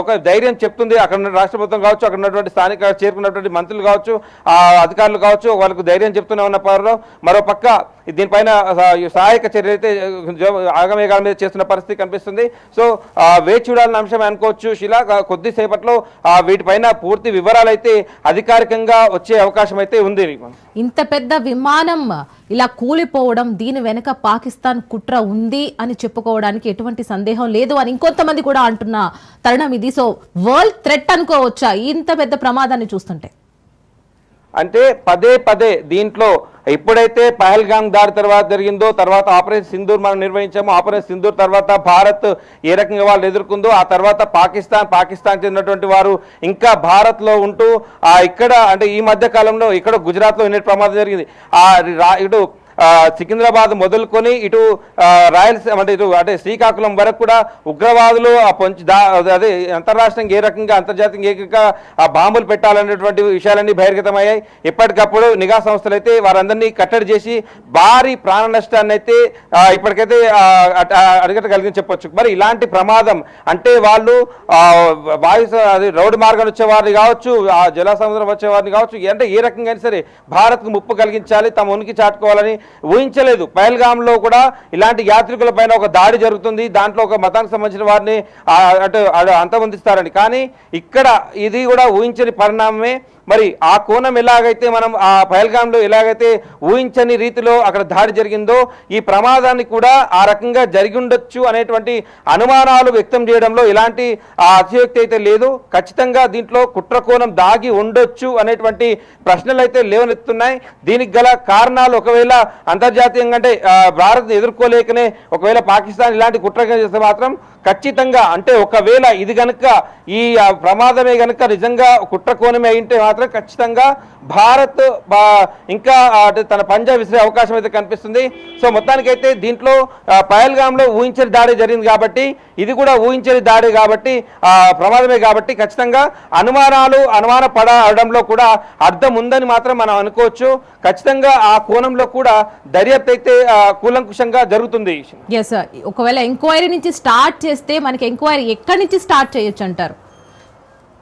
ఒక ధైర్యం చెప్తుంది. అక్కడ రాష్ట్ర ప్రభుత్వం కావచ్చు అక్కడ ఉన్నటువంటి స్థానిక చేరుకున్నటువంటి మంత్రులు కావచ్చు ఆ అధికారులు కావచ్చు వాళ్ళకు ధైర్యం చెప్తూనే ఉన్న పౌరులు. మరో పక్క దీనిపైన సహాయక చర్యలు అయితే ఆగమేఘాల మీద చేస్తున్న పరిస్థితి కనిపిస్తుంది. సో వేచి చూడాలని అంశం అనుకోవచ్చు. శిలా కొద్దిసేపట్లో వీటిపైన పూర్తి వివరాలు అయితే అధికారికంగా వచ్చే అవకాశం అయితే ఉంది. ఇంత పెద్ద విమానం ఇలా కూలిపోవడం దీని వెనుక పాకిస్తాన్ కుట్ర ఉంది అని చెప్పుకోవడానికి ఎటువంటి సందేహం లేదు అని ఇంకొంతమంది కూడా అంటున్న తరుణం ఇది. సో వరల్డ్ థ్రెట్ అనుకోవచ్చా? ఇంత పెద్ద ప్రమాదాన్ని చూస్తుంటే. అంటే పదే పదే దీంట్లో ఎప్పుడైతే పహల్గామ్ దాడి తర్వాత జరిగిందో తర్వాత ఆపరేషన్ సింధూర్ మనం నిర్వహించామో ఆపరేషన్ సింధూర్ తర్వాత భారత్ ఏ రకంగా వాళ్ళు ఎదుర్కొందో ఆ తర్వాత పాకిస్తాన్ పాకిస్తాన్ చెందినటువంటి వారు ఇంకా భారత్లో ఉంటూ ఆ ఇక్కడ అంటే ఈ మధ్య కాలంలో ఇక్కడ గుజరాత్లో లో ప్రమాదం జరిగింది. ఆ ఇటు సికింద్రాబాద్ మొదలుకొని ఇటు ఆ, రాయలసీమ అంటే ఇటు అంటే శ్రీకాకుళం వరకు కూడా ఉగ్రవాదులు ఆ పొంచి అదే అంతర్రాష్ట్రంగా ఏ రకంగా అంతర్జాతీయంగా ఏ రకంగా ఆ బాంబులు పెట్టాలనేటువంటి విషయాలన్నీ బహిర్గతమయ్యాయి. ఎప్పటికప్పుడు నిఘా సంస్థలు అయితే వారందరినీ కట్టడి చేసి భారీ ప్రాణ నష్టాన్ని అయితే ఇప్పటికైతే ఆ, అట- చెప్పొచ్చు. మరి ఇలాంటి ప్రమాదం అంటే వాళ్ళు వాయు అది రోడ్డు మార్గం వచ్చే వారిని కావచ్చు ఆ జల సముద్రం వచ్చే వారిని కావచ్చు అంటే ఏ రకంగా అయినా సరే భారత్కు ముప్పు కలిగించాలి తమ ఉనికి చాటుకోవాలని ఊహించలేదు. పహల్గామ్లో కూడా ఇలాంటి యాత్రికుల పైన ఒక దాడి జరుగుతుంది. దాంట్లో ఒక మతానికి సంబంధించిన వారిని ఆ, అటు అంతమొందిస్తారని. కానీ ఇక్కడ ఇది కూడా ఊహించని పరిణామమే. మరి ఆ కోణం ఎలాగైతే మనం ఆ పహల్గాంలో ఎలాగైతే ఊహించని రీతిలో అక్కడ దాడి జరిగిందో ఈ ప్రమాదాన్ని కూడా ఆ రకంగా జరిగి ఉండొచ్చు అనేటువంటి అనుమానాలు వ్యక్తం చేయడంలో ఎలాంటి ఆ అతిశయోక్తి అయితే లేదు. ఖచ్చితంగా దీంట్లో కుట్ర కోణం దాగి ఉండొచ్చు అనేటువంటి ప్రశ్నలు అయితే లేవనెత్తున్నాయి దీనికి గల కారణాలు ఒకవేళ అంతర్జాతీయంగా అంటే భారత్ ఎదుర్కోలేకనే ఒకవేళ పాకిస్తాన్ ఇలాంటి కుట్ర చేస్తే మాత్రం ఖచ్చితంగా అంటే ఒకవేళ ఇది గనుక ఈ ప్రమాదమే గనుక నిజంగా కుట్ర కోణమే అయింటే మాత్రం ఖచ్చితంగా భారత్ ఇంకా తన పంజా విసిరే అవకాశం అయితే కనిపిస్తుంది. సో మొత్తానికైతే దీంట్లో పయల్గామ్లో ఊహించని దాడి జరిగింది కాబట్టి ఇది కూడా ఊహించని దాడి కాబట్టి ప్రమాదమే కాబట్టి ఖచ్చితంగా అనుమానాలు అనుమాన పడడంలో కూడా అర్థం ఉందని మాత్రం మనం అనుకోవచ్చు. ఖచ్చితంగా ఆ కోణంలో కూడా దర్యాప్తు అయితే కూలంకుషంగా జరుగుతుంది. ఒకవేళ ఎంక్వైరీ నుంచి స్టార్ట్ చేస్తే మనకి ఎంక్వైరీ ఎక్కడి నుంచి స్టార్ట్ చేయొచ్చు అంటారు?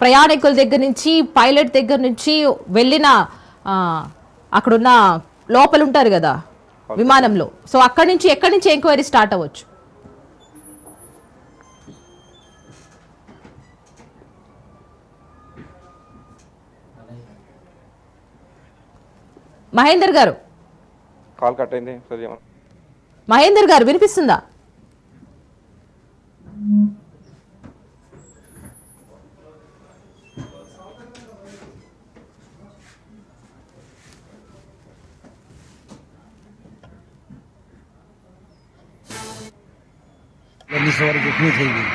ప్రయాణికుల దగ్గర నుంచి పైలట్ దగ్గర నుంచి వెళ్ళిన అక్కడున్న లోపల ఉంటారు కదా విమానంలో. సో అక్కడి నుంచి ఎక్కడి నుంచి ఎంక్వైరీ స్టార్ట్ అవ్వచ్చు? మహేందర్ గారు. కాల్ కట్ అయింది మహేందర్ గారు వినిపిస్తుందా? ગરની સવારે જોખમી થઈ ગઈ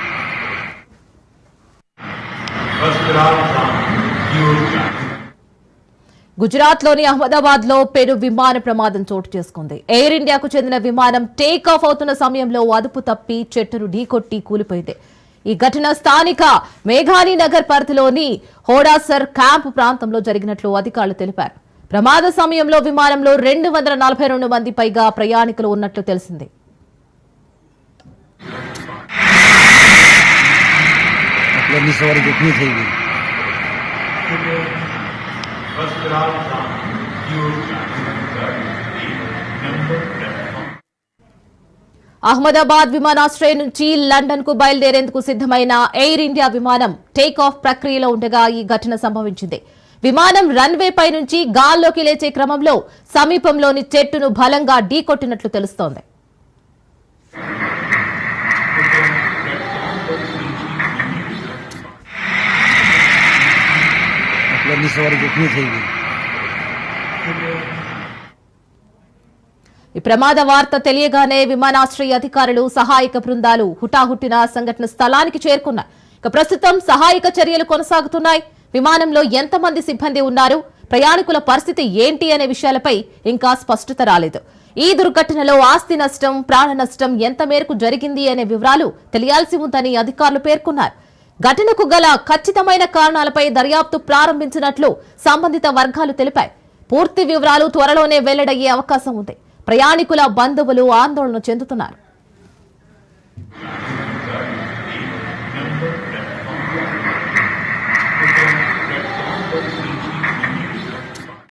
గుజరాత్ లోని అహ్మదాబాద్ లో పెను విమాన ప్రమాదం చోటు చేసుకుంది ఎయిర్ ఇండియాకు చెందిన విమానం టేక్ ఆఫ్ అవుతున్న సమయంలో అదుపు తప్పి చెట్టును ఢీకొట్టి కూలిపోయింది ఈ ఘటన స్థానిక మేఘాని నగర్ పరిధిలోని హోడాసర్ క్యాంప్ ప్రాంతంలో జరిగినట్లు అధికారులు తెలిపారు ప్రమాద సమయంలో విమానంలో రెండు వందల నలభై రెండు మంది పైగా ప్రయాణికులు ఉన్నట్లు తెలిసింది ગરની સવારે જોખમી થઈ ગઈ అహ్మదాబాద్ విమానాశ్రయం నుంచి లండన్ కు బయలుదేరేందుకు సిద్ధమైన ఎయిర్ ఇండియా విమానం టేక్ ఆఫ్ ప్రక్రియలో ఉండగా ఈ ఘటన సంభవించింది విమానం రన్వే పై నుంచి గాల్లోకి లేచే క్రమంలో సమీపంలోని చెట్టును బలంగా ఢీకొట్టినట్లు తెలుస్తోంది ગરની સવારે જોખમી થઈ ગઈ ఈ ప్రమాద వార్త తెలియగానే విమానాశ్రయ అధికారులు సహాయక బృందాలు హుటాహుట్టిన సంఘటన స్థలానికి చేరుకున్నాయి ఇక ప్రస్తుతం సహాయక చర్యలు కొనసాగుతున్నాయి విమానంలో ఎంతమంది సిబ్బంది ఉన్నారు ప్రయాణికుల పరిస్థితి ఏంటి అనే విషయాలపై ఇంకా స్పష్టత రాలేదు ఈ దుర్ఘటనలో ఆస్తి నష్టం ప్రాణ నష్టం ఎంత మేరకు జరిగింది అనే వివరాలు తెలియాల్సి ఉందని అధికారులు పేర్కొన్నారు ఘటనకు గల ఖచ్చితమైన కారణాలపై దర్యాప్తు ప్రారంభించినట్లు సంబంధిత వర్గాలు తెలిపాయి. పూర్తి వివరాలు త్వరలోనే వెల్లడయ్యే అవకాశం ఉంది. ప్రయాణికుల బంధువులు ఆందోళన చెందుతున్నారు.